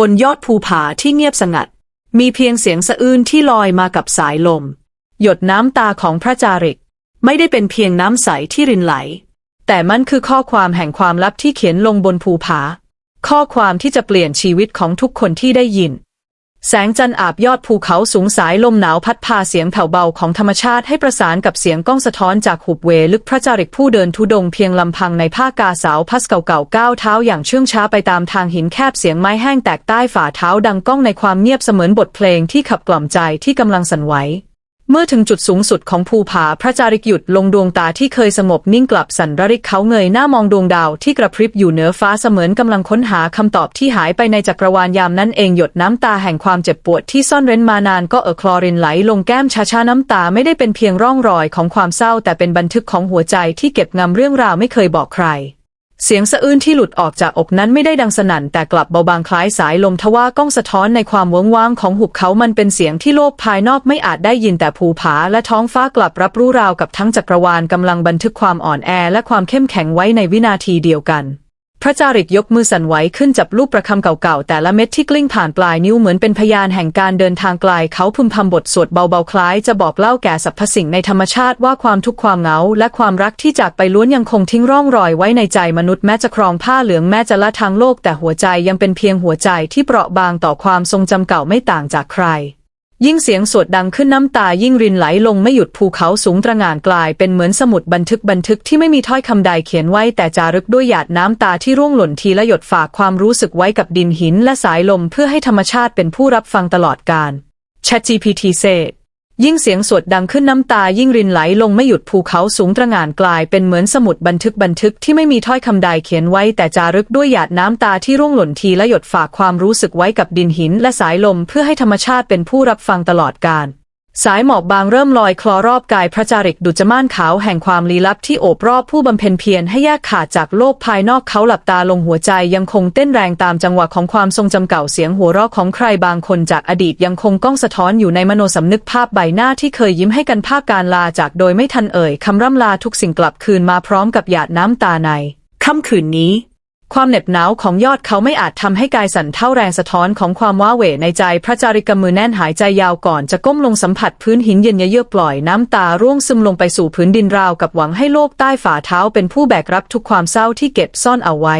บนยอดภูผาที่เงียบสงัด มีเพียงเสียงสะอื้นที่ลอยมากับสายลม หยดน้ำตาของพระจาริก ไม่ได้เป็นเพียงน้ำใสที่รินไหล แต่มันคือข้อความแห่งความลับที่เขียนลงบนภูผา ข้อความที่จะเปลี่ยนชีวิตของทุกคนที่ได้ยิน แสงจันทร์อาบยอดภูเขาสูงสายลมหนาวพัดพาเสียงแผ่วเบาของธรรมชาติให้ประสานกับเสียงก้องสะท้อนจากหุบเวลึกพระจาริกผู้เดินทุดงเพียงลำพังในผ้ากาสาวพัสเก่าๆก้าวเท้าอย่างเชื่องช้าไปตามทางหินแคบเสียงไม้แห้งแตกใต้ฝ่าเท้าดังก้องในความเงียบเสมือนบทเพลงที่ขับกล่อมใจที่กำลังสั่นไหว เมื่อถึงจุดสูงสุดของภูผาพระจาริกหยุดลงดวงตาที่เคยสงบนิ่งกลับสันระริกเขาเงยหน้ามองดวงดาวที่กระพริบอยู่เหนือฟ้าเสมือนกำลังค้นหาคำตอบที่หายไปในจักรวาลยามนั้นเองหยดน้ำตาแห่งความเจ็บปวดที่ซ่อนเร้นมานานก็เออคลอรินไหลลงแก้มช้าๆน้ำตาไม่ได้เป็นเพียงร่องรอยของความเศร้าแต่เป็นบันทึกของหัวใจที่เก็บงำเรื่องราวไม่เคยบอกใคร เสียงสะอื้นที่หลุดออกจากอกนั้นไม่ได้ดังสนั่นแต่กลับเบาบางคล้ายสายลมทว่าก้องสะท้อนในความเวิงว้างของหุบเขามันเป็นเสียงที่โลกภายนอกไม่อาจได้ยินแต่ภูผาและท้องฟ้ากลับรับรู้ราวกับทั้งจักรวาลกำลังบันทึกความอ่อนแอและความเข้มแข็งไว้ในวินาทีเดียวกัน พระจาริกยกมือสั่นไหวขึ้นจับลูกประคำเก่าๆ แต่ละเม็ดที่กลิ้งผ่านปลายนิ้วเหมือนเป็นพยานแห่งการเดินทางไกลเขาพึมพำบทสวดเบาๆ คล้ายจะบอกเล่าแก่สรรพสิ่งในธรรมชาติว่าความทุกข์ความเหงา และความรักที่จากไปล้วนยังคงทิ้งร่องรอยไว้ในใจมนุษย์แม้จะครองผ้าเหลืองแม้จะละทางโลกแต่หัวใจยังเป็นเพียงหัวใจที่เปราะบางต่อความทรงจำเก่าไม่ต่างจากใคร ยิ่งเสียงสวดดังขึ้นน้ำตายิ่งรินไหลลงไม่หยุดภูเขาสูงตระหง่านกลายเป็นเหมือนสมุดบันทึกบันทึกที่ไม่มีถ้อยคำใดเขียนไว้แต่จารึกด้วยหยาดน้ำตาที่ร่วงหล่นทีละหยดฝากความรู้สึกไว้กับดินหินและสายลมเพื่อให้ธรรมชาติเป็นผู้รับฟังตลอดกาล ChatGPT เศษ ยิ่งเสียงสวดดังขึ้นน้ำตายิ่งรินไหลลงไม่หยุดภูเขาสูงตระหง่านกลายเป็นเหมือนสมุดบันทึกบันทึกที่ไม่มีถ้อยคำใดเขียนไว้แต่จารึกด้วยหยาดน้ำตาที่ร่วงหล่นทีและหยดฝากความรู้สึกไว้กับดินหินและสายลมเพื่อให้ธรรมชาติเป็นผู้รับฟังตลอดกาล สายหมอกบางเริ่มลอยคลอรอบกายพระจาริกดุจม่านขาวแห่งความลี้ลับที่โอบรอบผู้บำเพ็ญเพียรให้แยกขาดจากโลกภายนอกเขาหลับตาลงหัวใจยังคงเต้นแรงตามจังหวะของความทรงจำเก่าเสียงหัวเราะของใครบางคนจากอดีตยังคงก้องสะท้อนอยู่ในมโนสำนึกภาพใบหน้าที่เคยยิ้มให้กันภาพการลาจากโดยไม่ทันเอ่ยคำร่ำลาทุกสิ่งกลับคืนมาพร้อมกับหยาดน้ำตาในค่ำคืนนี้ ความเหน็บหนาวของยอดเขาไม่อาจทำให้กายสั่นเท่าแรงสะท้อนของความว้าเหวในใจพระจาริกมือแน่นหายใจยาวก่อนจะก้มลงสัมผัสพื้นหินเย็นเยือกปล่อยน้ำตาร่วงซึมลงไปสู่พื้นดินราวกับหวังให้โลกใต้ฝ่าเท้าเป็นผู้แบกรับทุกความเศร้าที่เก็บซ่อนเอาไว้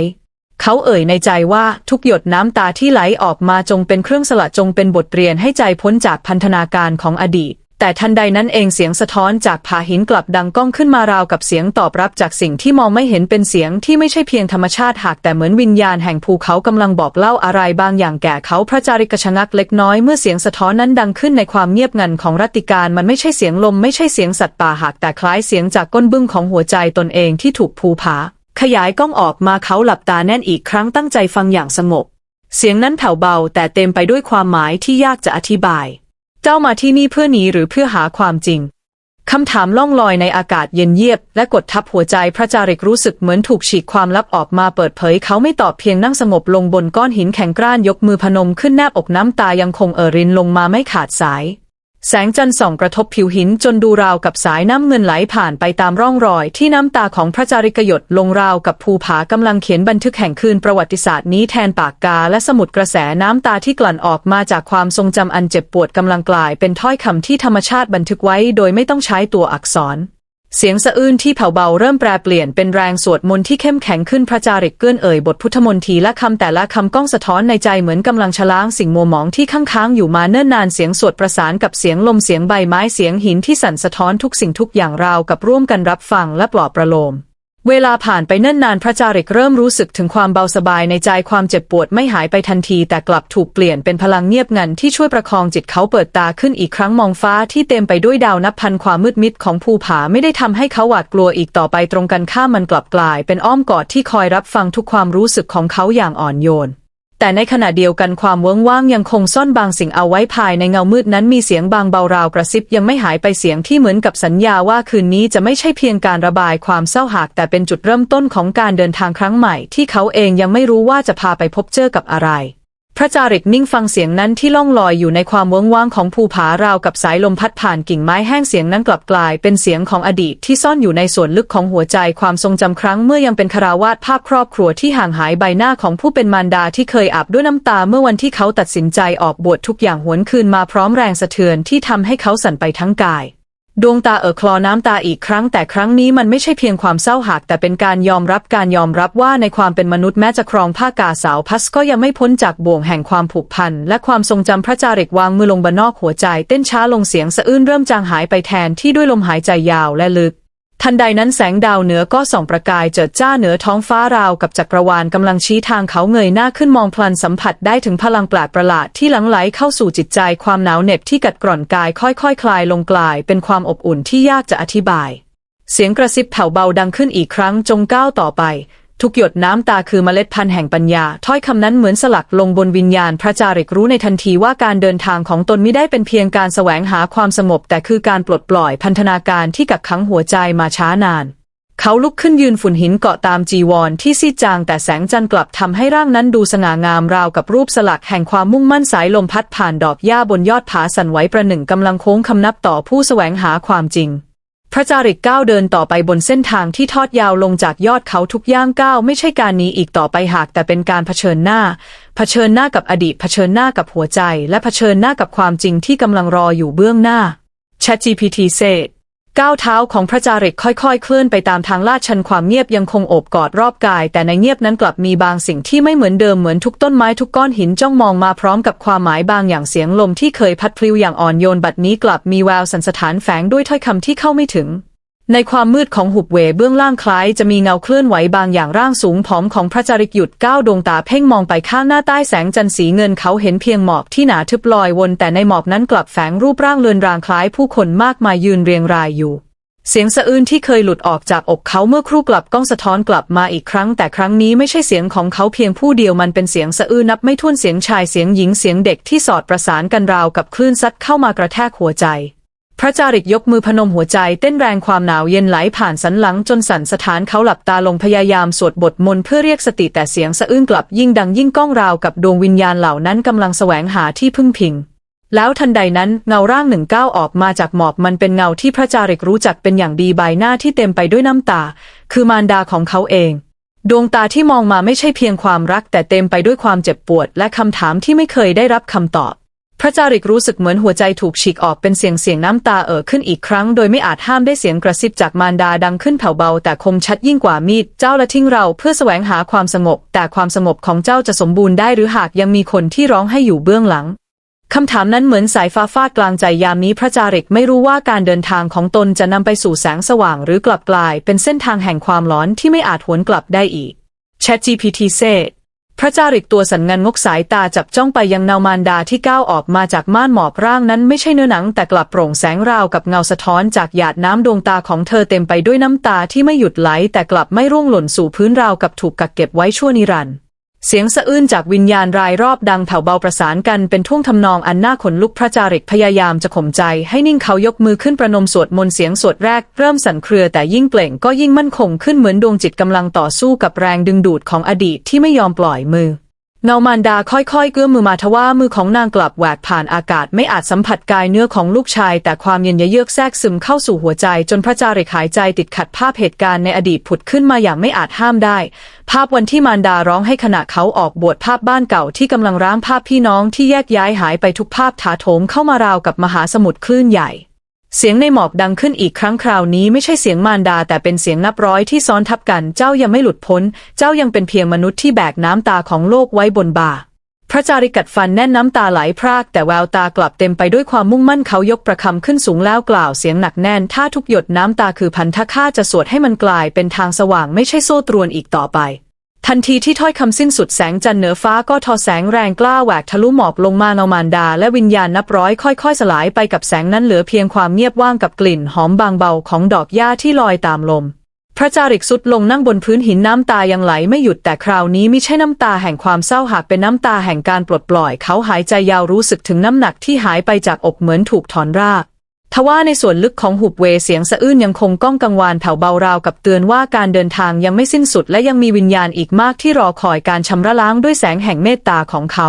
เขาเอ่ยในใจว่าทุกหยดน้ำตาที่ไหลออกมาจงเป็นเครื่องสละจงเป็นบทเรียนให้ใจพ้นจากพันธนาการของอดีต แต่ทันใดนั้นเองเสียงสะท้อนจากผาหินกลับดังก้องขึ้นมาราวกับเสียงตอบรับจากสิ่งที่มองไม่เห็นเป็นเสียงที่ไม่ใช่เพียงธรรมชาติหากแต่เหมือนวิญญาณแห่งภูเขากำลังบอกเล่าอะไรบางอย่างแก่เขาพระจาริกชะงักเล็กน้อยเมื่อเสียงสะท้อนนั้นดังขึ้นในความเงียบงันของรัติการมันไม่ใช่เสียงลมไม่ใช่เสียงสัตว์ป่าหากแต่คล้ายเสียงจากก้นบึ้งของหัวใจตนเองที่ถูกภูผา ขยายกล้องออกมาเขาหลับตาแน่นอีกครั้งตั้งใจฟังอย่างสงบเสียงนั้นแผ่วเบาแต่เต็มไปด้วยความหมายที่ยากจะอธิบาย เจ้ามาที่นี่เพื่อหนีหรือเพื่อหาความจริงคำถามล่องลอยในอากาศเย็นเยียบ และกดทับหัวใจพระจาริกรู้สึกเหมือนถูกฉีกความลับออกมาเปิดเผย เขาไม่ตอบเพียงนั่งสงบลงบนก้อนหินแข็งกร้านยกมือพนมขึ้นแนบอกน้ำตายังคงเอ่อรินลงมาไม่ขาดสาย แสงจันทร์ส่องกระทบผิวหินจนดูราวกับสายน้ำเงินไหลผ่านไปตามร่องรอย ที่น้ำตาของพระจาริกหยดลงราวกับภูผากำลังเขียนบันทึกแห่งคืนประวัติศาสตร์นี้แทนปากกาและสมุดกระแสน้ำตาที่กลั่นออกมาจากความทรงจำอันเจ็บปวดกำลังกลาย เป็นถ้อยคำที่ธรรมชาติบันทึกไว้โดยไม่ต้องใช้ตัวอักษร เสียงสะอื้นที่แผ่วเบาเริ่มแปรเปลี่ยนเป็นแรงสวดมนต์ที่เข้มแข็งขึ้นพระจาริกเกื้อนเอ่ยบทพุทธมนทีละคำแต่ละคำก้องสะท้อนในใจเหมือนกำลังชล้างสิ่งมัวหมองที่ค้างค้างอยู่มาเนิ่นนานเสียงสวดประสานกับเสียงลมเสียงใบไม้เสียงหินที่สั่นสะท้อนทุกสิ่งทุกอย่างราวกับร่วมกันรับฟังและปลอบประโลม เวลาผ่านไปเนิ่นนานพระจาริกเริ่มรู้สึกถึงความเบาสบายในใจความเจ็บปวดไม่หายไปทันที แต่กลับถูกเปลี่ยนเป็นพลังเงียบงันที่ช่วยประคองจิตเขาเปิดตาขึ้นอีกครั้งมองฟ้าที่เต็มไปด้วยดาวนับพันความมืดมิดของภูผาไม่ได้ทำให้เขาหวาดกลัวอีกต่อไปตรงกันข้ามมันกลับกลาย เป็นอ้อมกอดที่คอยรับฟังทุกความรู้สึกของเขาอย่างอ่อนโยน แต่ในขณะเดียวกันความเวิ้งว่างยังคงซ่อนบางสิ่งเอาไว้ภายในเงามืดนั้นมีเสียงบางเบาราวกระซิบยังไม่หายไปเสียงที่เหมือนกับสัญญาว่าคืนนี้จะไม่ใช่เพียงการระบายความเศร้าหากแต่เป็นจุดเริ่มต้นของการเดินทางครั้งใหม่ที่เขาเองยังไม่รู้ว่าจะพาไปพบเจอกับอะไร พระจาริกนิ่งฟังเสียงนั้นที่ล่องลอยอยู่ในความเวิ้งว้างของภูผาราวกับสายลมพัดผ่านกิ่งไม้แห้งเสียงนั้นกลับกลายเป็นเสียงของอดีตที่ซ่อนอยู่ในส่วนลึกของหัวใจความทรงจำครั้งเมื่อยังเป็นคาราวาสภาพครอบครัวที่ห่างหายใบหน้าของผู้เป็นมารดาที่เคยอาบด้วยน้ำตาเมื่อวันที่เขาตัดสินใจออกบวชทุกอย่างหวนคืนมาพร้อมแรงสะเทือนที่ทำให้เขาสั่นไปทั้งกาย ดวงตาเอ่อคลอน้ำตาอีกครั้งแต่ครั้งนี้มันไม่ใช่เพียงความเศร้าหักแต่เป็นการยอมรับการยอมรับว่าในความเป็นมนุษย์แม้จะครองผ้ากาสาวพัสก็ยังไม่พ้นจากบ่วงแห่งความผูกพัน และความทรงจำพระจาริกวางมือลงบนนอกหัวใจ เต้นช้าลงเสียงสะอื้นเริ่มจางหายไปแทนที่ด้วยลมหายใจยาวและลึก ทันใดนั้นแสงดาวเหนือก็ส่องประกายเจิดจ้าเหนือท้องฟ้าราวกับจักรวาลกำลังชี้ทางเขาเงยหน้าขึ้นมองพลันสัมผัสได้ถึงพลังแปลกประหลาดที่หลั่งไหลเข้าสู่จิตใจความหนาวเหน็บที่กัดกร่อนกายค่อยๆคคลายลงกลาย เป็นความอบอุ่นที่ยากจะอธิบาย เสียงกระซิบแผ่วเบาดังขึ้นอีกครั้งจงก้าวต่อไป ทุกหยดน้ำตาคือเมล็ดพันธุ์แห่งปัญญา ถ้อยคำนั้นเหมือนสลักลงบนวิญญาณ พระจาริกรู้ในทันทีว่าการเดินทางของตนไม่ได้เป็นเพียงการแสวงหาความสงบ แต่คือการปลดปล่อยพันธนาการที่กักขังหัวใจมาช้านาน เขาลุกขึ้นยืนฝุ่นหินเกาะตามจีวรที่ซีจางแต่แสงจันทร์กลับทำให้ร่างนั้นดูสง่างามราวกับรูปสลักแห่งความมุ่งมั่นสายลมพัดผ่านดอกหญ้าบนยอดผาสั่นไหวประหนึ่งกำลังโค้งคำนับต่อผู้แสวงหาความจริง ระจาริกก้าวเดินต่อไปบนเส้นทางที่ทอดยาวลงจากยอดเขาทุกย่างก้าวไม่ใช่การหนีอีกต่อไปหากแต่เป็นการเผชิญหน้า เผชิญหน้ากับอดีต เผชิญหน้ากับหัวใจ และเผชิญหน้ากับความจริงที่กำลังรออยู่เบื้องหน้า ChatGPT เซ ก้าวเท้าของพระจาริกค่อยๆ เคลื่อนไปตามทางลาดชันความเงียบยังคงโอบกอดรอบกาย แต่ในเงียบนั้นกลับมีบางสิ่งที่ไม่เหมือนเดิมเหมือนทุกต้นไม้ทุกก้อนหินจ้องมองมาพร้อมกับความหมายบางอย่างเสียงลมที่เคยพัดพลิ้วอย่างอ่อนโยนบัดนี้กลับมีแววสันสถานแฝงด้วยถ้อยคำที่เข้าไม่ถึง ในความมืดของหุบเหวเบื้องล่างคล้ายจะมีเงาเคลื่อนไหวบางอย่างร่างสูงผอมของพระจาริกหยุดก้าวดวงตาเพ่งมองไปข้างหน้าใต้แสงจันทร์สีเงินเขาเห็นเพียงหมอกที่หนาทึบลอยวน แต่ในหมอกนั้นกลับแฝงรูปร่างเลือนรางคล้ายผู้คนมากมายยืนเรียงรายอยู่ เสียงสะอื้นที่เคยหลุดออกจากอกเขาเมื่อครู่กลับก้องสะท้อนกลับมาอีกครั้ง แต่ครั้งนี้ไม่ใช่เสียงของเขาเพียงผู้เดียวมันเป็นเสียงสะอื้นนับไม่ถ้วนเสียงชายเสียงหญิงเสียงเด็กที่สอดประสานกันราวกับคลื่นซัดเข้ามากระแทกหัวใจ พระจาริกยกมือพนมหัวใจเต้นแรงความหนาวเย็นไหลผ่านสันหลังจนสันสถานเขาหลับตาลงพยายามสวดบทมนต์เพื่อเรียกสติแต่เสียงสะอื้นกลับยิ่งดังยิ่งก้องราวกับดวงวิญญาณเหล่านั้นกำลังแสวงหาที่พึ่งพิง แล้วทันใดนั้นเงาร่างหนึ่งก้าวออกมาจากหมอกมันเป็นเงาที่พระจาริกรู้จักเป็นอย่างดีใบหน้าที่เต็มไปด้วยน้ำตา คือมารดาของเขาเอง ดวงตาที่มองมาไม่ใช่เพียงความรักแต่เต็มไปด้วยความเจ็บปวด และคำถามที่ไม่เคยได้รับคำตอบ พระจาริกรู้สึกเหมือนหัวใจถูกฉีกออกเป็นเสียงเสียงน้ำตาเอ่อขึ้นอีกครั้ง โดยไม่อาจห้ามได้เสียงกระซิบจากมารดาดังขึ้นแผ่วเบา แต่คมชัดยิ่งกว่ามีดเจ้าละทิ้งเราเพื่อแสวงหาความสงบ แต่ความสงบของเจ้าจะสมบูรณ์ได้หรือหากยังมีคนที่ร้องให้อยู่เบื้องหลังคำถามนั้นเหมือนสายฟ้าฟาดกลางใจยามนี้พระจาริกไม่รู้ว่าการเดินทางของตนจะนำไปสู่แสงสว่างหรือกลับกลาย เป็นเส้นทางแห่งความหลอนที่ไม่อาจหวนกลับได้อีก ChatGPT เซ พระจาริกตัวสันงันงกสายตาจับจ้องไปยังเนามารดาที่ก้าวออกมาจากม่านหมอบร่างนั้นไม่ใช่เนื้อหนังแต่กลับโปร่งแสงราวกับเงาสะท้อนจากหยาดน้ำดวงตาของเธอเต็มไปด้วยน้ำตาที่ไม่หยุดไหลแต่กลับไม่ร่วงหล่นสู่พื้นราวกับถูกกักเก็บไว้ชั่วนิรันดร์ เสียงสะอื้นจากวิญญาณรายรอบดังแผ่วเบาประสานกันเป็นท่วงทำนองอันน่าขนลุกพระจาริกพยายามจะข่มใจให้นิ่งเขายกมือขึ้นประนมสวดมนต์เสียงสวดแรกเริ่มสั่นเครือแต่ยิ่งเปล่งก็ยิ่งมั่นคงขึ้นเหมือนดวงจิตกำลังต่อสู้กับแรงดึงดูดของอดีตที่ไม่ยอมปล่อยมือ เงามารดาค่อยๆเกื้อมมือมาทว่ามือของนางกลับแหวกผ่านอากาศไม่อาจสัมผัสกายเนื้อของลูกชาย แต่ความเย็นเยือกแทรกซึมเข้าสู่หัวใจจนพระจาริกหายใจติดขัดภาพเหตุการณ์ในอดีตผุดขึ้นมาอย่างไม่อาจห้ามได้ ภาพวันที่มารดาร้องให้ขณะเขาออกบวชภาพบ้านเก่าที่กำลังร้างภาพพี่น้องที่แยกย้ายหายไปทุกภาพถาโถมเข้ามาราวกับมหาสมุทรคลื่นใหญ่ เสียงในหมอกดังขึ้นอีกครั้งคราวนี้ไม่ใช่เสียงมารดา แต่เป็นเสียงนับร้อยที่ซ้อนทับกัน เจ้ายังไม่หลุดพ้น เจ้ายังเป็นเพียงมนุษย์ที่แบกน้ำตาของโลกไว้บนบ่า พระจาริกัดฟันแน่นน้ำตาไหลพราก แต่แววตากลับเต็มไปด้วยความมุ่งมั่นเขายกประคำขึ้นสูงแล้วกล่าวเสียงหนักแน่น ถ้าทุกหยดน้ำตาคือพันธะข้าจะสวดให้มันกลายเป็นทางสว่างไม่ใช่โซ่ตรวนอีกต่อไป ทันทีที่ถ้อยคำสิ้นสุดแสงจันเหนือฟ้าก็ทอแสงแรงกล้าแหวกทะลุหมอกลงมาเนามารดา และวิญญาณนับร้อยค่อยๆ สลายไปกับแสงนั้นเหลือเพียงความเงียบว่างกับกลิ่นหอมบางเบาของดอกหญ้าที่ลอยตามลม พระจาริกสุดลงนั่งบนพื้นหินน้ำตายังไหลไม่หยุดแต่คราวนี้ไม่ใช่น้ำตาแห่งความเศร้าหากเป็นน้ำตาแห่งการปลดปล่อย เขาหายใจยาวรู้สึกถึงน้ำหนักที่หายไปจากอกเหมือนถูกถอนราก ทว่าในส่วนลึกของหุบเวเสียงสะอื้นยังคงก้องกังวานแผ่วเบาราวกับเตือนว่าการเดินทางยังไม่สิ้นสุดและยังมีวิญญาณอีกมากที่รอคอยการชำระล้างด้วยแสงแห่งเมตตาของเขา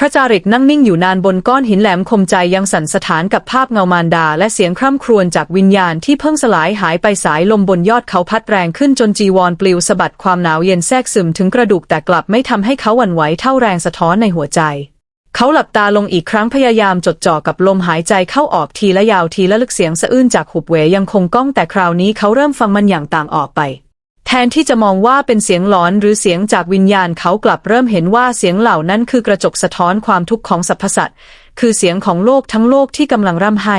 พระจาริกนั่งนิ่งอยู่นานบนก้อนหินแหลมคมใจยังสั่นสถานกับภาพเงามารดา และเสียงคร่ำครวญจากวิญญาณที่เพิ่งสลายหายไปสายลมบนยอดเขาพัดแรงขึ้นจนจีวรปลิวสะบัดความหนาวเย็นแทรกซึมถึงกระดูกแต่กลับไม่ทำให้เขาหวั่นไหวเท่าแรงสะท้อนในหัวใจ เขาหลับตาลงอีกครั้งพยายามจดจ่อกับลมหายใจเข้าออกทีละยาวทีละลึกเสียงสะอื้นจากหุบเหวยังคงก้องแต่คราวนี้เขาเริ่มฟังมันอย่างต่างออกไป แทนที่จะมองว่าเป็นเสียงหลอนหรือเสียงจากวิญญาณเขากลับเริ่มเห็นว่าเสียงเหล่านั้นคือกระจกสะท้อนความทุกข์ของสรรพสัตว์คือเสียงของโลกทั้งโลกที่กำลังร่ำไห้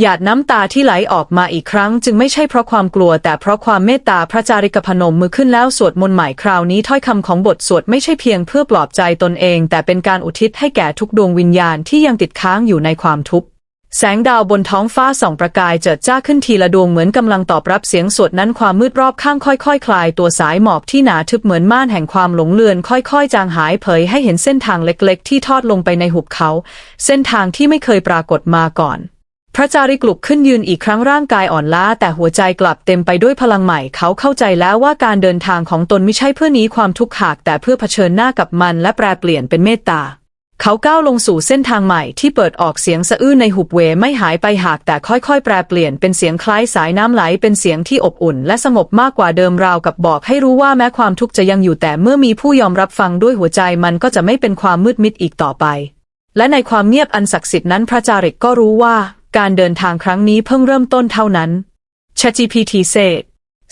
หยาดน้ำตาที่ไหลออกมาอีกครั้ง จึงไม่ใช่เพราะความกลัว แต่เพราะความเมตตาพระจาริกพนมมือขึ้นแล้วสวดมนต์ใหม่คราวนี้ถ้อยคำของบทสวดไม่ใช่เพียงเพื่อปลอบใจตนเอง แต่เป็นการอุทิศให้แก่ทุกดวงวิญญาณที่ยังติดค้างอยู่ในความทุกข์แสงดาวบนท้องฟ้าส่องประกายเจิดจ้าขึ้นทีละดวงเหมือนกำลังตอบรับเสียงสวดนั้นความมืดรอบข้างค่อยๆคคลายตัวสายหมอกที่หนาทึบเหมือนม่านแห่งความหลงเลือน ค่อยๆ จางหายเผยให้เห็นเส้นทางเล็กๆ ที่ทอดลงไปในหุบเขา เส้นทางที่ไม่เคยปรากฏมาก่อน พระจาริกลุกขึ้นยืนอีกครั้งร่างกายอ่อนล้า แต่หัวใจกลับเต็มไปด้วยพลังใหม่ เขาเข้าใจแล้วว่าการเดินทางของตนไม่ใช่เพื่อหนีความทุกข์หาก แต่เพื่อเผชิญหน้ากับมันและแปรเปลี่ยนเป็นเมตตา เขาก้าวลงสู่เส้นทางใหม่ที่เปิดออกเสียงสะอื้นในหุบเหวไม่หายไปหาก แต่ค่อยๆ แปรเปลี่ยนเป็นเสียงคล้ายสายน้ำไหลเป็นเสียงที่อบอุ่น และสงบมากกว่าเดิมราวกับบอกให้รู้ว่าแม้ความทุกข์จะยังอยู่แต่เมื่อมีผู้ยอมรับฟังด้วยหัวใจมันก็จะไม่เป็นความมืดมิดอีกต่อไป และในความเงียบอันศักดิ์สิทธิ์นั้นพระจาริกก็รู้ว่า การเดินทางครั้งนี้เพิ่งเริ่มต้นเท่านั้น ChatGPT เศษ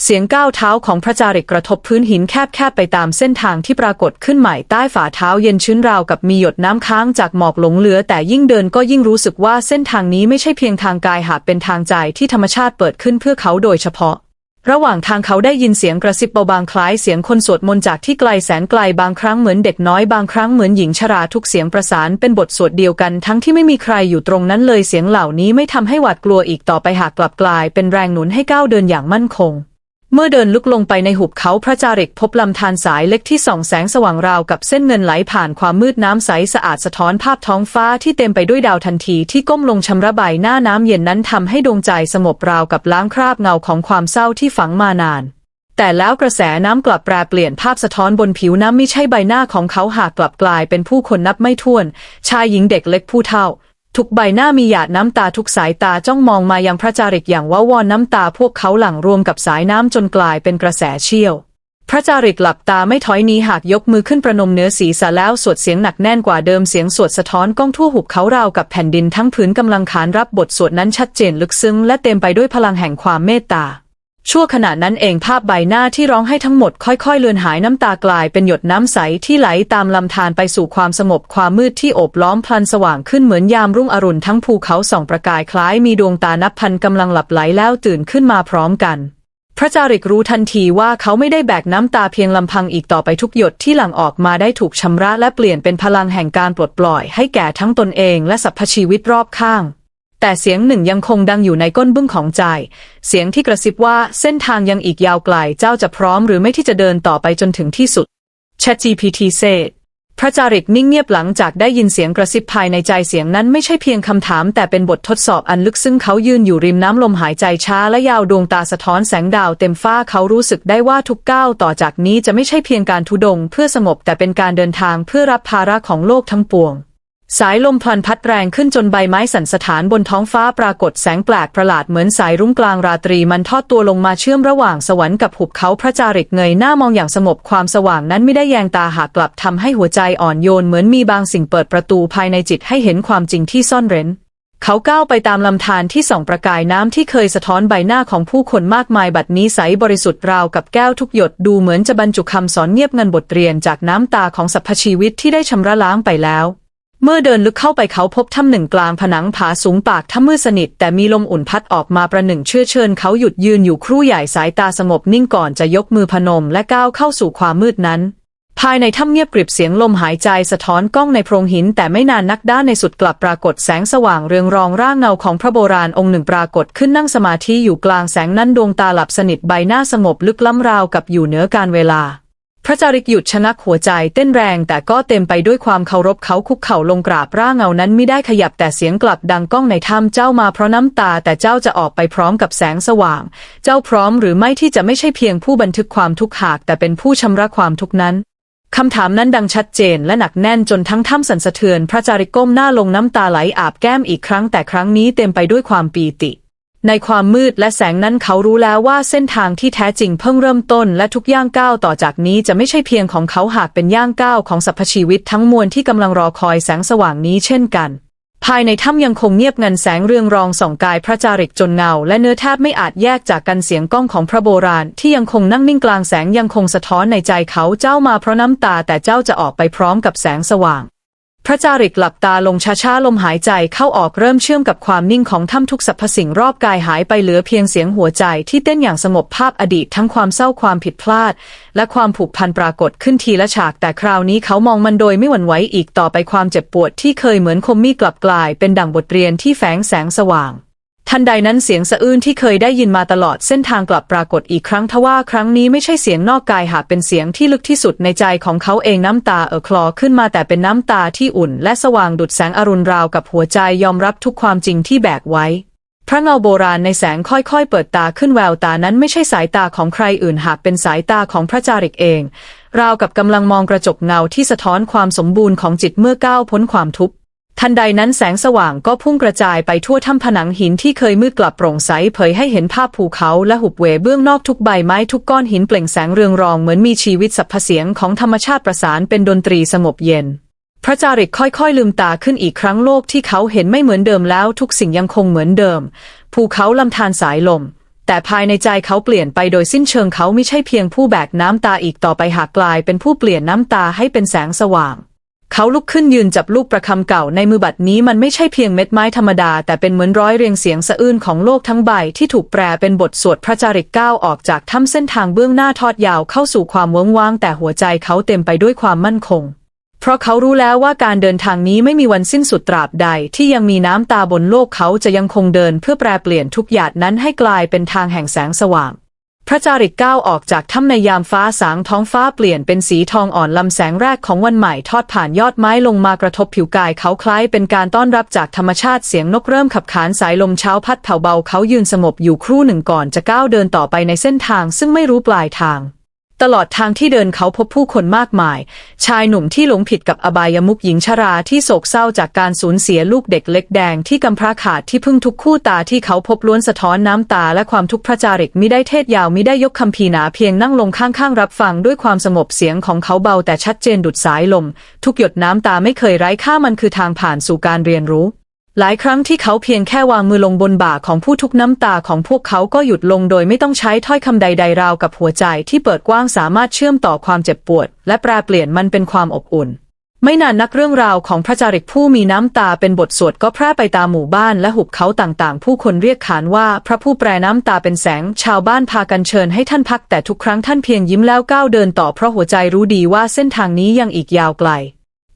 เสียงก้าวเท้าของพระจาริกกระทบพื้นหินแคบๆไปตามเส้นทางที่ปรากฏขึ้นใหม่ใต้ฝ่าเท้าเย็นชื้นราวกับมีหยดน้ำค้างจากหมอกหลงเหลือ แต่ยิ่งเดินก็ยิ่งรู้สึกว่าเส้นทางนี้ไม่ใช่เพียงทางกายหากเป็นทางใจที่ธรรมชาติเปิดขึ้นเพื่อเขาโดยเฉพาะ ระหว่างทางเขาได้ยินเสียงกระซิบเบาๆคล้ายเสียงคนสวดมนต์จากที่ไกลแสนไกลบางครั้งเหมือนเด็กน้อยบางครั้งเหมือนหญิงชราทุกเสียงประสานเป็นบทสวดเดียวกัน ทั้งที่ไม่มีใครอยู่ตรงนั้นเลยเสียงเหล่านี้ไม่ทำให้หวาดกลัวอีกต่อไปหากกลับกลาย เป็นแรงหนุนให้ก้าวเดินอย่างมั่นคง เมื่อเดินลึกลงไปในหุบเขาพระจาริกพบลำธารสายเล็กที่ส่องแสงสว่างราวกับเส้นเงินไหลผ่านความมืดน้ำใสสะอาดสะท้อนภาพท้องฟ้าที่เต็มไปด้วยดาวทันทีที่ก้มลงชำระใบหน้าน้ำเย็นนั้นทำให้ดวงใจสงบราวกับล้างคราบเงาของความเศร้าที่ฝังมานาน แต่แล้วกระแสน้ำกลับแปรเปลี่ยนภาพสะท้อนบนผิวน้ำไม่ใช่ใบหน้าของเขาหากกลับกลายเป็นผู้คนนับไม่ถ้วน ชายหญิงเด็กเล็กผู้เฒ่า ทุกใบหน้ามีหยาดน้ำตาทุกสายตาจ้องมองมายังพระจาริกอย่างว่าวอนน้ำตาพวกเขาหลั่งรวมกับสายน้ำจนกลายเป็นกระแสเชี่ยว พระจาริกหลับตาไม่ถอยหนี้หากยกมือขึ้นประนมเนื้อศีรษะแล้วสวดเสียงหนักแน่นกว่าเดิมเสียงสวดสะท้อนก้องทั่วหุบเขาราวกับแผ่นดินทั้งผืนกำลังขานรับบทสวดนั้นชัดเจนลึกซึ้งและเต็มไปด้วยพลังแห่งความเมตตา ชั่วขณะนั้นเองภาพใบหน้าที่ร้องให้ทั้งหมดค่อยๆ เลือนหายน้ำตากลายเป็นหยดน้ำใสที่ไหลตามลำธารไปสู่ความสงบความมืดที่โอบล้อมพลันสว่างขึ้นเหมือนยามรุ่งอรุณทั้งภูเขาส่องประกายคล้ายมีดวงตานับพันกำลังหลับไหลแล้วตื่นขึ้นมาพร้อมกัน พระจาริกรู้ทันทีว่าเขาไม่ได้แบกน้ำตาเพียงลำพังอีกต่อไปทุกหยดที่หลั่งออกมาได้ถูกชำระและเปลี่ยนเป็นพลังแห่งการปลดปล่อยให้แก่ทั้งตนเองและสรรพชีวิตรอบข้าง แต่เสียงหนึ่งยังคงดังอยู่ในก้นบึ้งของใจ เสียงที่กระซิบว่าเส้นทางยังอีกยาวไกลเจ้าจะพร้อมหรือไม่ที่จะเดินต่อไปจนถึงที่สุด ChatGPT เซดพระจาริกนิ่งเงียบหลังจากได้ยินเสียงกระซิบภายในใจเสียงนั้นไม่ใช่เพียงคำถาม แต่เป็นบททดสอบอันลึกซึ่งเขายืนอยู่ริมน้ำลมหายใจช้าและยาวดวงตาสะท้อนแสงดาวเต็มฟ้าเขารู้สึกได้ว่าทุกก้าวต่อจากนี้จะไม่ใช่เพียงการทุดง เพื่อสงบแต่เป็นการเดินทางเพื่อรับภาระของโลกทั้งปวง สายลมพลันพัดแรงขึ้นจนใบไม้สั่นสะท้านบนท้องฟ้าปรากฏแสงแปลกประหลาดเหมือนสายรุ้งกลางราตรีมันทอดตัวลงมาเชื่อมระหว่างสวรรค์กับหุบเขาพระจาริกเงยหน้ามองอย่างสงบความสว่างนั้นไม่ได้แยงตาหากกลับทำให้หัวใจอ่อนโยนเหมือนมีบางสิ่งเปิดประตูภายในจิตให้เห็นความจริงที่ซ่อนเร้น เขาก้าวไปตามลำธารที่ส่องประกายน้ำที่เคยสะท้อนใบหน้าของผู้คนมากมายบัดนี้ใสบริสุทธิ์ราวกับแก้วทุกหยดดูเหมือนจะบรรจุคำสอนเงียบเงินบทเรียนจากน้ำตาของสรรพชีวิตที่ได้ชำระล้างไปแล้ว เมื่อเดินลึกเข้าไปเขาพบถ้ำหนึ่งกลางผนังผาสูงปากถ้ำมืดสนิท แต่มีลมอุ่นพัดออกมาประหนึ่งเชื่อเชิญเขาหยุดยืนอยู่ครู่ใหญ่สายตาสงบนิ่งก่อนจะยกมือพนมและก้าวเข้าสู่ความมืดนั้น ภายในถ้ำเงียบกริบเสียงลมหายใจสะท้อนกล้องในโพรงหิน แต่ไม่นานนักด้านในสุดกลับปรากฏแสงสว่างเรืองรองร่างเงาของพระโบราณองค์หนึ่งปรากฏขึ้นนั่งสมาธิอยู่กลางแสงนั้นดวงตาหลับสนิทใบหน้าสงบลึกล้ำราวกับอยู่เหนือการเวลา พระจาริกหยุดชะนักหัวใจเต้นแรงแต่ก็เต็มไปด้วยความเคารพเขาคุกเข่าลงกราบร่างเงานั้นไม่ได้ขยับแต่เสียงกลับดังก้องในถ้ำเจ้ามาเพราะน้ำตาแต่เจ้าจะออกไปพร้อมกับแสงสว่าง เจ้าพร้อมหรือไม่ที่จะไม่ใช่เพียงผู้บันทึกความทุกข์หาก แต่เป็นผู้ชำระความทุกข์นั้นคำถามนั้นดังชัดเจนและหนักแน่นจนทั้งถ้ำสั่นสะเทือน พระจาริกก้มหน้าลงน้ำตาไหลอาบแก้มอีกครั้งแต่ครั้งนี้เต็มไปด้วยความปีติ ในความมืดและแสงนั้นเขารู้แล้วว่าเส้นทางที่แท้จริงเพิ่งเริ่มต้นและทุกย่างก้าวต่อจากนี้จะไม่ใช่เพียงของเขาหากเป็นย่างก้าวของสรรพชีวิตทั้งมวลที่กำลังรอคอยแสงสว่างนี้เช่นกัน ภายในถ้ำยังคงเงียบงันแสงเรืองรองส่องกายพระจาริกจนเงาและเนื้อแทบไม่อาจแยกจากกันเสียงก้องของพระโบราณ ที่ยังคงนั่งนิ่งกลางแสงยังคงสะท้อนในใจเขาเจ้ามาเพราะน้ำตาแต่เจ้าจะออกไปพร้อมกับแสงสว่าง พระจาริกหลับตาลงช้าๆลมหายใจเข้าออกเริ่มเชื่อมกับความนิ่งของถ้ำทุกสรรพสิ่งรอบกายหายไปเหลือเพียงเสียงหัวใจที่เต้นอย่างสงบภาพอดีตทั้งความเศร้าความผิดพลาด และความผูกพันปรากฏขึ้นทีละฉาก แต่คราวนี้เขามองมันโดยไม่หวั่นไหวอีกต่อไปความเจ็บปวดที่เคยเหมือนคมมีดกลับกลายเป็นดั่งบทเรียนที่แฝงแสงสว่าง ทันใดนั้นเสียงสะอื้นที่เคยได้ยินมาตลอดเส้นทางกลับปรากฏอีกครั้งทว่าครั้งนี้ไม่ใช่เสียงนอกกายหากเป็นเสียงที่ลึกที่สุดในใจของเขาเองน้ำตาเอ่อคลอขึ้นมาแต่เป็นน้ำตาที่อุ่น และสว่างดุดแสงอรุณราวกับหัวใจยอมรับทุกความจริงที่แบกไว้ พระเงาโบราณในแสงค่อยๆ เปิดตาขึ้นแววตานั้นไม่ใช่สายตาของใครอื่นหากเป็นสายตาของพระจาริกเอง ราวกับกำลังมองกระจกเงาที่สะท้อนความสมบูรณ์ของจิตเมื่อก้าวพ้นความทุกข์ ทันใดนั้นแสงสว่างก็พุ่งกระจายไปทั่วถ้ำผนังหินที่เคยมืดกลับโปร่งใสเผยให้เห็นภาพภูเขาและหุบเหวเบื้องนอกทุกใบไม้ทุกก้อนหินเปล่งแสงเรืองรองเหมือนมีชีวิตสัพพเสียงของธรรมชาติประสานเป็นดนตรีสงบเย็น พระจาริกค่อยๆลืมตาขึ้นอีกครั้งโลกที่เขาเห็นไม่เหมือนเดิมแล้วทุกสิ่งยังคงเหมือนเดิม ภูเขาลำธารสายลม แต่ภายในใจเขาเปลี่ยนไปโดยสิ้นเชิงเขาไม่ใช่เพียงผู้แบกน้ำตาอีกต่อไปหากกลายเป็นผู้เปลี่ยนน้ำตาให้เป็นแสงสว่าง เขาลุกขึ้นยืนจับลูกประคำเก่าในมือบัดนี้มันไม่ใช่เพียงเม็ดไม้ธรรมดา แต่เป็นเหมือนร้อยเรียงเสียงสะอื้นของโลกทั้งใบที่ถูกแปลเป็นบทสวดพระจาริกก้าวออกจากถ้ำเส้นทางเบื้องหน้าทอดยาวเข้าสู่ความเวิ้งว้าง แต่หัวใจเขาเต็มไปด้วยความมั่นคง เพราะเขารู้แล้วว่าการเดินทางนี้ไม่มีวันสิ้นสุดตราบใด ที่ยังมีน้ำตาบนโลกเขาจะยังคงเดินเพื่อแปลเปลี่ยนทุกหยาดนั้นให้กลายเป็นทางแห่งแสงสว่าง พระจาริกก้าวออกจากถ้ำในยามฟ้าสางท้องฟ้าเปลี่ยนเป็นสีทองอ่อนลำแสงแรกของวันใหม่ทอดผ่านยอดไม้ลงมากระทบผิวกายเขาคล้ายเป็นการต้อนรับจากธรรมชาติเสียงนกเริ่มขับขานสายลมเช้าพัดเผาเบาเขายืนสงบอยู่ครู่หนึ่งก่อนจะก้าวเดินต่อไปในเส้นทางซึ่งไม่รู้ปลายทาง ตลอดทางที่เดินเขาพบผู้คนมากมาย ชายหนุ่มที่หลงผิดกับอบายมุกหญิงชราที่โศกเศร้าจากการสูญเสียลูกเด็กเล็กแดงที่กำพร้าขาดที่พึ่งทุกคู่ตาที่เขาพบล้วนสะท้อนน้ำตาและความทุกข์พระจาริกมิได้เทศยาวมิได้ยกคำพีหนาเพียงนั่งลงข้างๆรับฟังด้วยความสงบเสียงของเขาเบาแต่ชัดเจนดุดสายลม ทุกหยดน้ำตาไม่เคยไร้ค่ามันคือทางผ่านสู่การเรียนรู้ หลายครั้งที่เขาเพียงแค่วางมือลงบนบ่าของผู้ทุกน้ำตาของพวกเขาก็หยุดลงโดยไม่ต้องใช้ถ้อยคำใดๆราวกับหัวใจที่เปิดกว้างสามารถเชื่อมต่อความเจ็บปวด และแปลเปลี่ยนมันเป็นความอบอุ่น ไม่นานนักเรื่องราวของพระจาริกผู้มีน้ำตาเป็นบทสวดก็แพร่ไปตามหมู่บ้านและหุบเขาต่างๆ ผู้คนเรียกขานว่าพระผู้แปรน้ำตาเป็นแสง ชาวบ้านพากันเชิญให้ท่านพักแต่ทุกครั้งท่านเพียงยิ้มแล้วก้าวเดินต่อเพราะหัวใจรู้ดีว่าเส้นทางนี้ยังอีกยาวไกล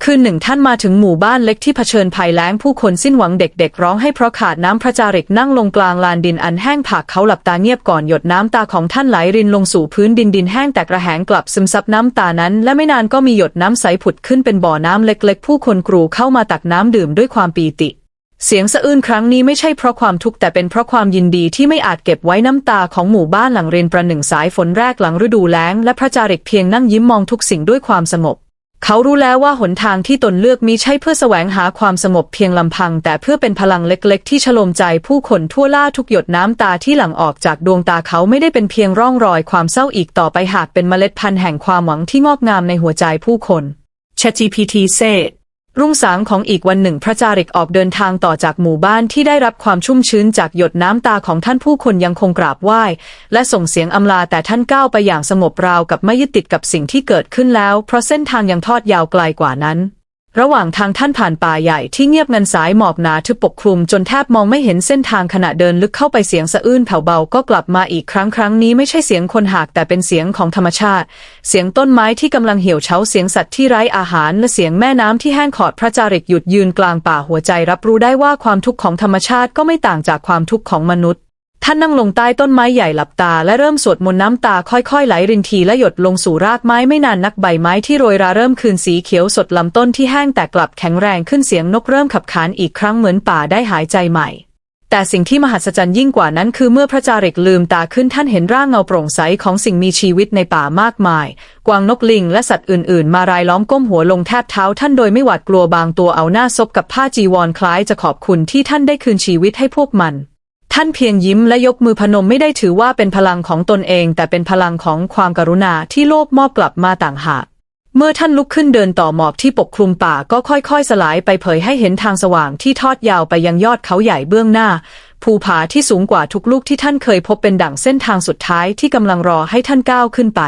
คืนหนึ่งท่านมาถึงหมู่บ้านเล็กที่เผชิญภัยแล้งผู้คนสิ้นหวังเด็กๆ ร้องให้เพราะขาดน้ำพระจาริกนั่งลงกลางลานดินอันแห้งผากเขาหลับตาเงียบก่อนหยดน้ำตาของท่านไหลรินลงสู่พื้นดินดินแห้งแต่กระแหงกลับซึมซับน้ำตานั้น และไม่นานก็มีหยดน้ำใสผุดขึ้นเป็นบ่อน้ำเล็กๆ ผู้คนกรูเข้ามาตักน้ำดื่มด้วยความปีติเสียงสะอื้นครั้งนี้ไม่ใช่เพราะความทุกข์แต่เป็นเพราะความยินดีที่ไม่อาจเก็บไว้น้ำตาของหมู่บ้านหลังเรียนประหนึ่งสายฝนแรกหลังฤดูแล้งและพระจาริกเพียงนั่งยิ้มมองทุกสิ่งด้วยความสงบ เขารู้แล้วว่าหนทางที่ตนเลือกมิใช่เพื่อแสวงหาความสงบเพียงลำพัง แต่เพื่อเป็นพลังเล็กๆ ที่ฉโลมใจผู้คนทั่วล่าทุกหยดน้ำตาที่หลั่งออกจากดวงตาเขาไม่ได้เป็นเพียงร่องรอยความเศร้าอีกต่อไปหากเป็นเมล็ดพันธุ์แห่งความหวังที่งอกงามในหัวใจผู้คน ChatGPT เซ รุ่งสางของอีกวันหนึ่งพระจาริกออกเดินทางต่อจากหมู่บ้านที่ได้รับความชุ่มชื้นจากหยดน้ำตาของท่านผู้คนยังคงกราบไหว้ และส่งเสียงอำลาแต่ท่านก้าวไปอย่างสงบราวกับไม่ยึดติดกับสิ่งที่เกิดขึ้นแล้ว เพราะเส้นทางยังทอดยาวไกลกว่านั้น ระหว่างทางท่านผ่านป่าใหญ่ที่เงียบงันสายหมอกหนาทึบปกคลุมจนแทบมองไม่เห็นเส้นทางขณะเดินลึกเข้าไปเสียงสะอื้นแผ่วเบาก็กลับมาอีกครั้งครั้งนี้ไม่ใช่เสียงคนหากแต่เป็นเสียงของธรรมชาติ เสียงต้นไม้ที่กำลังเหี่ยวเฉาเสียงสัตว์ที่ไร้อาหารและเสียงแม่น้ำที่แห้งขอดพระจาริกหยุดยืนกลางป่าหัวใจรับรู้ได้ว่าความทุกข์ของธรรมชาติก็ไม่ต่างจากความทุกข์ของมนุษย์ ท่านนั่งลงใต้ต้นไม้ใหญ่หลับตาและเริ่มสวดมนต์น้ำตาค่อยๆไหลรินทีและหยดลงสู่รากไม้ไม่นานนักใบไม้ที่โรยราเริ่มคืนสีเขียวสดลำต้นที่แห้งแต่กลับแข็งแรงขึ้นเสียงนกเริ่มขับขานอีกครั้งเหมือนป่าได้หายใจใหม่ แต่สิ่งที่มหัศจรรย์ยิ่งกว่านั้นคือเมื่อพระจาริกลืมตาขึ้นท่านเห็นร่างเงาโปร่งใสของสิ่งมีชีวิตในป่ามากมาย กวางนกลิงและสัตว์อื่น ๆ มารายล้อมก้มหัวลงแทบเท้าท่านโดยไม่หวาดกลัวบางตัวเอาหน้าซบกับผ้าจีวรคล้ายจะขอบคุณที่ท่านได้คืนชีวิตให้พวกมัน ท่านเพียงยิ้มและยกมือพนมไม่ได้ถือว่าเป็นพลังของตนเอง แต่เป็นพลังของความกรุณาที่โลกมอบกลับมาต่างหากเมื่อท่านลุกขึ้นเดินต่อหมอกที่ปกคลุมป่าก็ค่อยๆ สลายไปเผยให้เห็นทางสว่างที่ทอดยาวไปยังยอดเขาใหญ่เบื้องหน้า ภูผาที่สูงกว่าทุกลูกที่ท่านเคยพบเป็นดั่งเส้นทางสุดท้ายที่กำลังรอให้ท่านก้าวขึ้นไป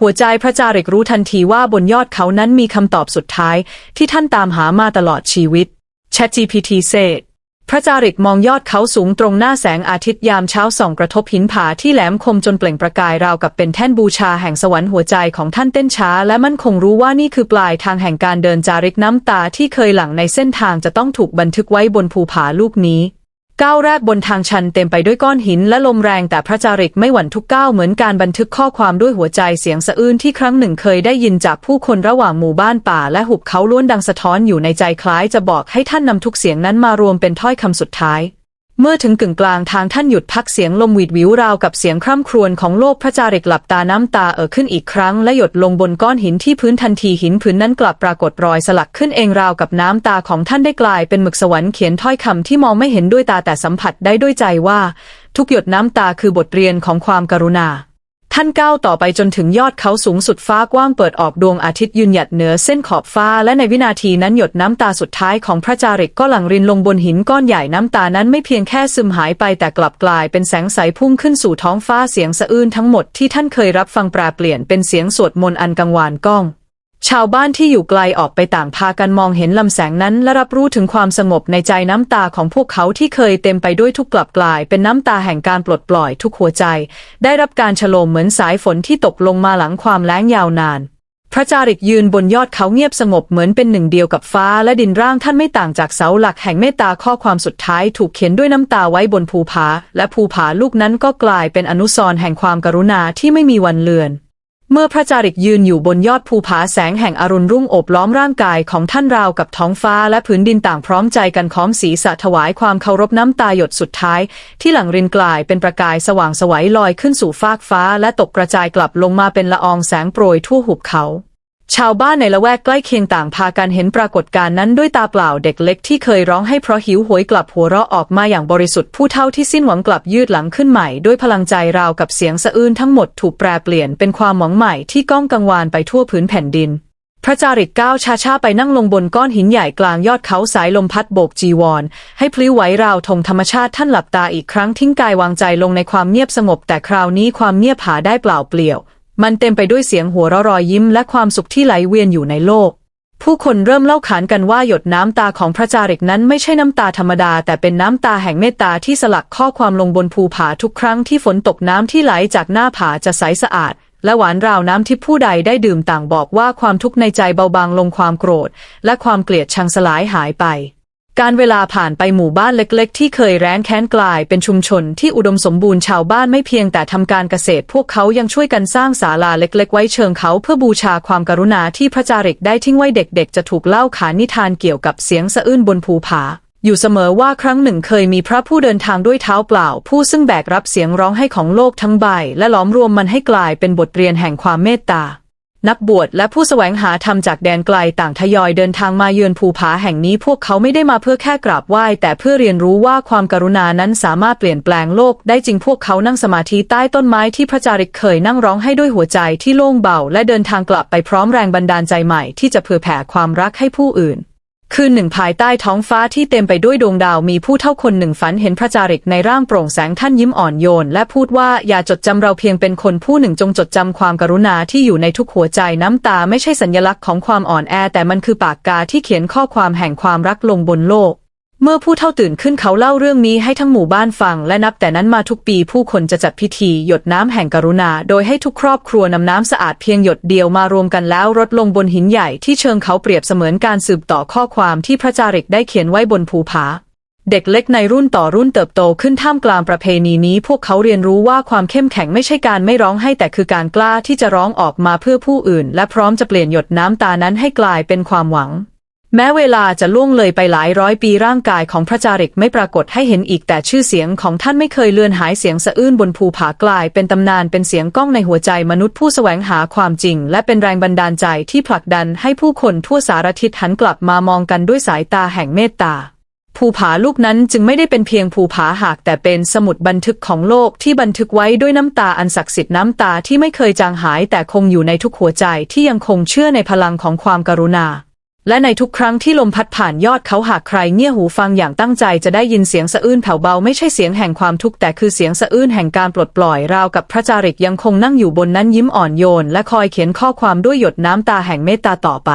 หัวใจพระจาริกรู้ทันทีว่าบนยอดเขานั้นมีคำตอบสุดท้ายที่ท่านตามหามาตลอดชีวิต ChatGPT เซ พระจาริกมองยอดเขาสูงตรงหน้าแสงอาทิตย์ยามเช้าส่องกระทบหินผาที่แหลมคมจนเปล่งประกายราวกับเป็นแท่นบูชาแห่งสวรรค์หัวใจของท่านเต้นช้า และมั่นคงรู้ว่านี่คือปลายทางแห่งการเดินจาริกน้ำตาที่เคยหลั่งในเส้นทางจะต้องถูกบันทึกไว้บนภูผาลูกนี้ ก้าวแรกบนทางชันเต็มไปด้วยก้อนหินและลมแรงแต่พระจาริกไม่หวั่นทุกก้าวเหมือนการบันทึกข้อความด้วยหัวใจเสียงสะอื้นที่ครั้งหนึ่งเคยได้ยินจากผู้คนระหว่างหมู่บ้านป่าและหุบเขาล้วนดังสะท้อนอยู่ในใจคล้ายจะบอกให้ท่านนำทุกเสียงนั้นมารวมเป็นถ้อยคำสุดท้าย เมื่อถึงกึ่งกลางทางท่านหยุดพักเสียงลมหวีดหวิวราวกับเสียงคร่ำครวญของโลกพระจาริกหลับตาน้ำตาเอ่อขึ้นอีกครั้งและหยดลงบนก้อนหินที่พื้นทันทีหินผืนนั้นกลับปรากฏรอยสลักขึ้นเองราวกับน้ำตาของท่านได้กลายเป็นหมึกสวรรค์เขียนถ้อยคำที่มองไม่เห็นด้วยตาแต่สัมผัสได้ด้วยใจว่า ทุกหยดน้ำตาคือบทเรียนของความกรุณา ท่านก้าวต่อไปจนถึงยอดเขาสูงสุดฟ้ากว้างเปิดออกดวงอาทิตย์ยืนหยัดเหนือเส้นขอบฟ้าและในวินาทีนั้นหยดน้ำตาสุดท้ายของพระจาริกก็หลั่งรินลงบนหินก้อนใหญ่น้ำตานั้นไม่เพียงแค่ซึมหายไปแต่กลับกลายเป็นแสงใสพุ่งขึ้นสู่ท้องฟ้าเสียงสะอื้นทั้งหมดที่ท่านเคยรับฟังแปลเปลี่ยนเป็นเสียงสวดมนต์อันกังวานก้อง ชาวบ้านที่อยู่ไกลออกไปต่างพากันมองเห็นลำแสงนั้น และรับรู้ถึงความสงบในใจน้ำตาของพวกเขาที่เคยเต็มไปด้วยทุกข์กลับกลาย เป็นน้ำตาแห่งการปลดปล่อยทุกหัวใจ ได้รับการฉโลมเหมือนสายฝนที่ตกลงมาหลังความแล้งยาวนาน พระจาริกยืนบนยอดเขาเงียบสงบเหมือนเป็นหนึ่งเดียวกับฟ้าและดินร่างท่านไม่ต่างจากเสาหลักแห่งเมตตาข้อความสุดท้ายถูกเขียนด้วยน้ำตาไว้บนภูผาและภูผาลูกนั้นก็กลายเป็นอนุสรณ์แห่งความกรุณาที่ไม่มีวันเลือน เมื่อพระจาริกยืนอยู่บนยอดภูผาแสงแห่งอรุณรุ่งโอบล้อมร่างกายของท่านราวกับท้องฟ้าและผืนดินต่างพร้อมใจกันค้อมศีรษะถวายความเคารพน้ำตาหยดสุดท้าย ที่หลังรินกลายเป็นประกายสว่างสวัยลอยขึ้นสู่ฟากฟ้า และตกกระจายกลับลงมาเป็นละอองแสงโปรยทั่วหุบเขา ชาวบ้านในละแวกใกล้เคียงต่างพากันเห็นปรากฏการณ์นั้นด้วยตาเปล่าเด็กเล็กที่เคยร้องให้เพราะหิวโหยกลับหัวเราะออกมาอย่างบริสุทธิ์ผู้เท่าที่สิ้นหวังกลับยืดหลังขึ้นใหม่ด้วยพลังใจราวกับเสียงสะอื้นทั้งหมดถูกแปรเปลี่ยนเป็นความหวังใหม่ที่ก้องกังวานไปทั่วพื้นแผ่นดิน พระจาริกก้าวช้าๆไปนั่งลงบนก้อนหินใหญ่กลางยอดเขาสายลมพัดโบกจีวร ให้พลิ้วไหวราวธงธรรมชาติท่านหลับตาอีกครั้งทิ้งกายวางใจลงในความเงียบสงบแต่คราวนี้ความเงียบหาได้เปล่าเปลี่ยว มันเต็มไปด้วยเสียงหัวเราะรอยยิ้มและความสุขที่ไหลเวียนอยู่ในโลก ผู้คนเริ่มเล่าขานกันว่าหยดน้ำตาของพระจาริกนั้นไม่ใช่น้ำตาธรรมดา แต่เป็นน้ำตาแห่งเมตตาที่สลักข้อความลงบนภูผาทุกครั้งที่ฝนตกน้ำที่ไหลจากหน้าผาจะใสสะอาดและหวานราวน้ำที่ผู้ใดได้ดื่มต่างบอกว่าความทุกข์ในใจเบาบางลงความโกรธ และความเกลียดชังสลายหายไป การเวลาผ่านไปหมู่บ้านเล็ก ๆ ที่เคยแร้นแค้นกลายเป็นชุมชนที่อุดมสมบูรณ์ชาวบ้านไม่เพียงแต่ทำการเกษตร พวกเขายังช่วยกันสร้างศาลาเล็ก ๆ ไว้เชิงเขาเพื่อบูชาความกรุณาที่พระจาริกได้ทิ้งไว้เด็ก ๆ จะถูกเล่าขานนิทานเกี่ยวกับเสียงสะอื้นบนภูผา อยู่เสมอว่าครั้งหนึ่งเคยมีพระผู้เดินทางด้วยเท้าเปล่า ผู้ซึ่งแบกรับเสียงร้องไห้ของโลกทั้งใบ และล้อมรวมมันให้กลายเป็นบทเรียนแห่งความเมตตา นักบวชและผู้แสวงหาธรรมจากแดนไกลต่างทยอยเดินทางมาเยือนภูผาแห่งนี้พวกเขาไม่ได้มาเพื่อแค่กราบไหว้ แต่เพื่อเรียนรู้ว่าความกรุณานั้นสามารถเปลี่ยนแปลงโลกได้จริงพวกเขานั่งสมาธิใต้ต้นไม้ที่พระจาริกเคยนั่งร้องให้ด้วยหัวใจที่โล่งเบาและเดินทางกลับไปพร้อมแรงบันดาลใจใหม่ที่จะเผื่อแผ่ความรักให้ผู้อื่น คืนหนึ่งภายใต้ท้องฟ้าที่เต็มไปด้วยดวงดาวมีผู้เท่าคนหนึ่งฝันเห็นพระจาริกในร่างโปร่งแสงท่านยิ้มอ่อนโยน และพูดว่าอย่าจดจำเราเพียงเป็นคนผู้หนึ่งจงจดจำความกรุณาที่อยู่ในทุกหัวใจน้ำตาไม่ใช่สัญลักษณ์ของความอ่อนแอ แต่มันคือปากกาที่เขียนข้อความแห่งความรักลงบนโลก เมื่อผู้เท่าตื่นขึ้นเขาเล่าเรื่องนี้ให้ทั้งหมู่บ้านฟัง และนับแต่นั้นมาทุกปีผู้คนจะจัดพิธีหยดน้ำแห่งกรุณา โดยให้ทุกครอบครัวนำน้ำสะอาดเพียงหยดเดียวมารวมกันแล้วรดลงบนหินใหญ่ที่เชิงเขาเปรียบเสมือนการสืบต่อข้อความที่พระจาริกได้เขียนไว้บนภูผา เด็กเล็กในรุ่นต่อรุ่นเติบโตขึ้นท่ามกลางประเพณีนี้ พวกเขาเรียนรู้ว่าความเข้มแข็งไม่ใช่การไม่ร้องให้แต่คือการกล้าที่จะร้องออกมาเพื่อผู้อื่น และพร้อมจะเปลี่ยนหยดน้ำตานั้นให้กลายเป็นความหวัง แม้เวลาจะล่วงเลยไปหลายร้อยปีร่างกายของพระจาริกไม่ปรากฏให้เห็นอีกแต่ชื่อเสียงของท่านไม่เคยเลือนหายเสียงสะอื้นบนภูผากลายเป็นตำนานเป็นเสียงก้องในหัวใจมนุษย์ผู้แสวงหาความจริง และเป็นแรงบันดาลใจที่ผลักดันให้ผู้คนทั่วสารทิศหันกลับมามองกันด้วยสายตาแห่งเมตตา ภูผาลูกนั้นจึงไม่ได้เป็นเพียงภูผาหากแต่เป็นสมุดบันทึกของโลกที่บันทึกไว้ด้วยน้ำตาอันศักดิ์สิทธิ์น้ำตาที่ไม่เคยจางหายแต่คงอยู่ในทุกหัวใจที่ยังคงเชื่อในพลังของความกรุณา และในทุกครั้งที่ลมพัดผ่านยอดเขาหากใครเงี่ยหูฟังอย่างตั้งใจจะได้ยินเสียงสะอื้นแผ่วเบาไม่ใช่เสียงแห่งความทุกข์แต่คือเสียงสะอื้นแห่งการปลดปล่อยราวกับพระจาริกยังคงนั่งอยู่บนนั้นยิ้มอ่อนโยน และคอยเขียนข้อความด้วยหยดน้ำตาแห่งเมตตาต่อไป